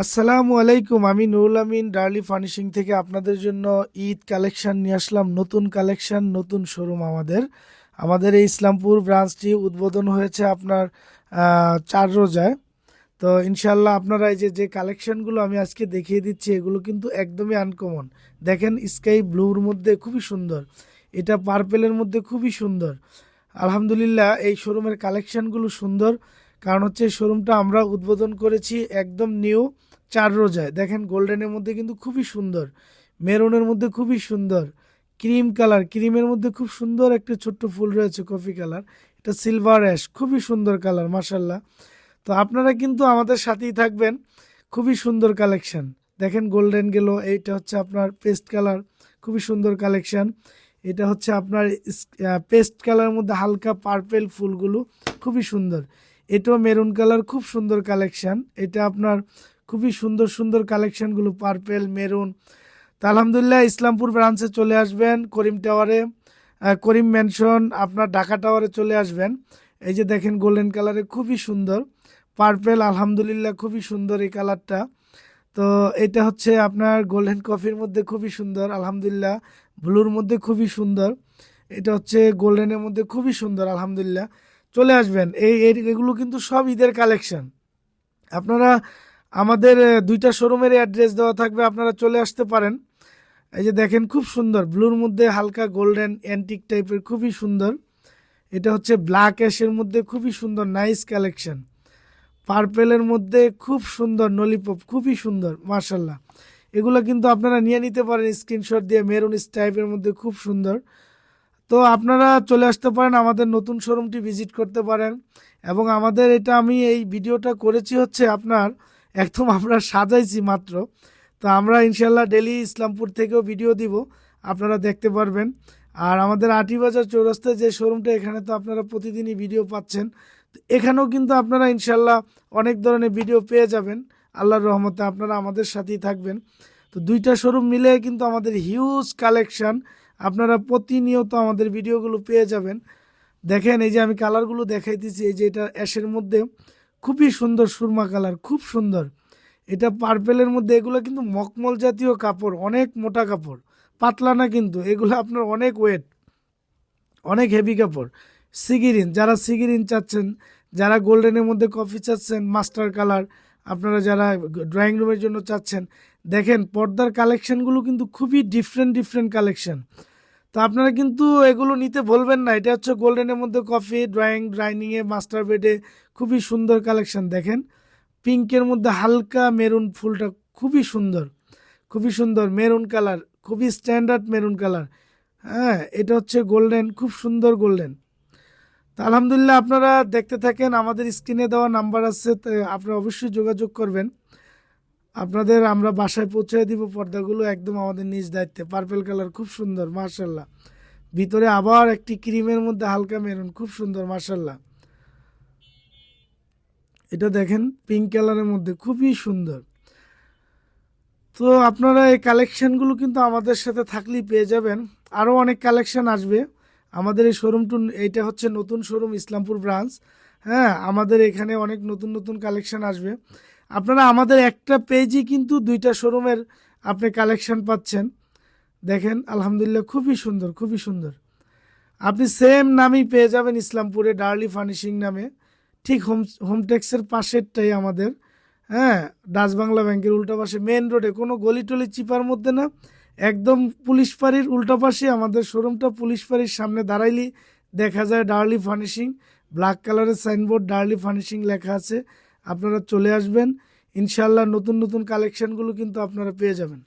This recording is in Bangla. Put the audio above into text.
আসসালামু আলাইকুম, আমি নুরুল আমিন, ডার্লি ফার্নিশিং থেকে আপনাদের জন্য ঈদ কালেকশন নিয়ে আসলাম, নতুন কালেকশন, নতুন শোরুম আমাদের। আমাদের এই ইসলামপুর ব্রাঞ্চটি উদ্বোধন হয়েছে আপনার চার রোজায়। তো ইনশাল্লাহ আপনারা এই যে যে কালেকশনগুলো আমি আজকে দেখিয়ে দিচ্ছি, এগুলো কিন্তু একদমই আনকমন দেখেন স্কাই ব্লুর মধ্যে খুবই সুন্দর। এটা পার্পেলের মধ্যে খুবই সুন্দর। আলহামদুলিল্লাহ, এই শোরুমের কালেকশনগুলো সুন্দর। কারণ হচ্ছে শোরুমটা আমরা উদ্বোধন করেছি একদম নিউ চার রোজায়। দেখেন গোল্ডেনের মধ্যে কিন্তু খুবই সুন্দর, মেরুনের মধ্যে খুবই সুন্দর ক্রিম কালার ক্রিমের মধ্যে খুব সুন্দর একটা ছোট্ট ফুল রয়েছে কফি কালার এটা সিলভার অ্যাশ খুবই সুন্দর কালার মাসাল্লাহ তো আপনারা কিন্তু আমাদের সাথেই থাকবেন, খুবই সুন্দর কালেকশন দেখেন গোল্ডেন গেল, এইটা হচ্ছে আপনার পেস্ট কালার খুবই সুন্দর কালেকশান এটা হচ্ছে আপনার পেস্ট কালারের মধ্যে হালকা পার্পেল ফুলগুলো, খুবই সুন্দর। এটাও মেরুন কালার খুব সুন্দর কালেকশন এটা আপনার খুবই সুন্দর সুন্দর কালেকশনগুলো পার্পেল মেরুন তা আলহামদুলিল্লাহ ইসলামপুর ব্রাঞ্চে চলে আসবেন, করিম টাওয়ারে করিম ম্যানশন আপনার ঢাকা টাওয়ারে চলে আসবেন। এই যে দেখেন গোল্ডেন কালারে খুবই সুন্দর। পার্পেল আলহামদুলিল্লাহ খুবই সুন্দর এই কালারটা তো এটা হচ্ছে আপনার গোল্ডেন কফির মধ্যে খুবই সুন্দর, আলহামদুলিল্লাহ। ব্লুর মধ্যে খুবই সুন্দর। এটা হচ্ছে গোল্ডেনের মধ্যে খুবই সুন্দর, আলহামদুলিল্লাহ। চলে আসবেন। এই এগুলো কিন্তু সব ঈদের কালেকশন আপনারা আমাদের দুইটা শোরুমের অ্যাড্রেস দেওয়া থাকবে, আপনারা চলে আসতে পারেন। এই যে দেখেন, খুব সুন্দর। ব্লুর মধ্যে হালকা গোল্ডেন অ্যান্টিক টাইপের খুবই সুন্দর। এটা হচ্ছে ব্ল্যাক অ্যাশের মধ্যে খুবই সুন্দর নাইস কালেকশন পার্পেলের মধ্যে খুব সুন্দর নলিপপ খুবই সুন্দর মার্শাল্লাহ এগুলো কিন্তু আপনারা নিয়ে নিতে পারেন স্ক্রিনশট দিয়ে মেরুন টাইপের মধ্যে খুব সুন্দর। তো আপনারা চলে আসতে পারেন, আমাদের নতুন শোরুমটি ভিজিট করতে পারেন। এবং আমাদের এটা আমি এই ভিডিওটা করেছি হচ্ছে আপনার, একদম আমরা সাজাইছি মাত্র। তো আমরা ইনশাল্লাহ ডেলি ইসলামপুর থেকেও ভিডিও দিব, আপনারা দেখতে পারবেন। আর আমাদের আটিবাজার চৌরাস্তায় যে শোরুমটা, এখানে তো আপনারা প্রতিদিনই ভিডিও পাচ্ছেন। তো এখানেও কিন্তু আপনারা ইনশাল্লাহ অনেক ধরনের ভিডিও পেয়ে যাবেন। আল্লাহর রহমতে আপনারা আমাদের সাথেই থাকবেন। তো দুইটা শোরুম মিলে কিন্তু আমাদের হিউজ কালেকশন। আপনারা প্রতিনিয়ত আমাদের ভিডিওগুলো পেয়ে যাবেন। দেখেন, এই যে আমি কালারগুলো দেখাইতেছি, এই যে এটা অ্যাশের মধ্যে খুবই সুন্দর সুরমা কালার, খুব সুন্দর। এটা পার্পেলের মধ্যে, এগুলো কিন্তু মকমল জাতীয় কাপড়, অনেক মোটা কাপড়, পাতলা না কিন্তু, এগুলো আপনার অনেক ওয়েট, অনেক হেভি কাপড়। সিগিরিন, যারা সিগিরিন চাচ্ছেন, যারা গোল্ডেনের মধ্যে কফি চাচ্ছেন, মাস্টার কালার আপনারা যারা ড্রয়িং রুমের জন্য চাচ্ছেন, দেখেন পর্দার কালেকশানগুলো কিন্তু খুবই ডিফারেন্ট ডিফারেন্ট কালেকশান তো আপনারা কিন্তু এগুলো নিতে বলবেন না, এটা হচ্ছে গোল্ডেনের মধ্যে কফি ড্রয়িং ডাইনিংয়ে মাস্টার বেডে খুবই সুন্দর কালেকশান দেখেন। পিঙ্কের মধ্যে হালকা মেরুন ফুলটা খুবই সুন্দর খুবই সুন্দর মেরুন কালার খুবই স্ট্যান্ডার্ড মেরুন কালার হ্যাঁ এটা হচ্ছে গোল্ডেন খুব সুন্দর গোল্ডেন আলহামদুলিল্লাহ আপনারা দেখতে থাকেন, আমাদের স্ক্রিনে দেওয়া নাম্বার আছে আপনারা অবশ্যই যোগাযোগ করবেন। আপনাদের আমরা বাসায় পৌঁছে দিব, পর্দাগুলো একদম আমাদের নিজ দায়িত্বে। পার্পেল কালার খুব সুন্দর মার্শাল্লাহ ভিতরে আবার একটি ক্রিমের মধ্যে হালকা মেরুন, খুব সুন্দর মার্শাল্লাহ এটা দেখেন, পিঙ্ক কালারের মধ্যে, খুবই সুন্দর। তো আপনারা এই কালেকশানগুলো কিন্তু আমাদের সাথে থাকলেই পেয়ে যাবেন। আরও অনেক কালেকশান আসবে। আমাদের এই শোরুমটু এইটা হচ্ছে নতুন শোরুম ইসলামপুর ব্রাঞ্চ হ্যাঁ আমাদের এখানে অনেক নতুন নতুন কালেকশন আসবে। আপনারা আমাদের একটা পেজই কিন্তু দুইটা শোরুমের আপনি কালেকশন পাচ্ছেন। দেখেন, আলহামদুলিল্লাহ খুবই সুন্দর খুবই সুন্দর। আপনি সেম নামই পেয়ে যাবেন ইসলামপুরে ডার্লি ফার্নিশিং নামে। ঠিক হোম হোমটেক্সের পাশেরটাই আমাদের। হ্যাঁ ডাচ বাংলা ব্যাংকের উল্টা পাশে মেন রোডে কোনো গলি টলি চিপার মধ্যে না। একদম পুলিশ ফাঁড়ির উল্টা পাশে আমাদের শোরুমটা পুলিশ ফাঁড়ির সামনে দাঁড়াইলি, দেখা যায় ডার্লি ফার্নিশিং, ব্ল্যাক কালারের সাইনবোর্ড, ডার্লি ফার্নিশিং লেখা আছে, আপনারা চলে আসবেন ইনশাল্লাহ নতুন নতুন কালেকশনগুলো কিন্তু আপনারা পেয়ে যাবেন।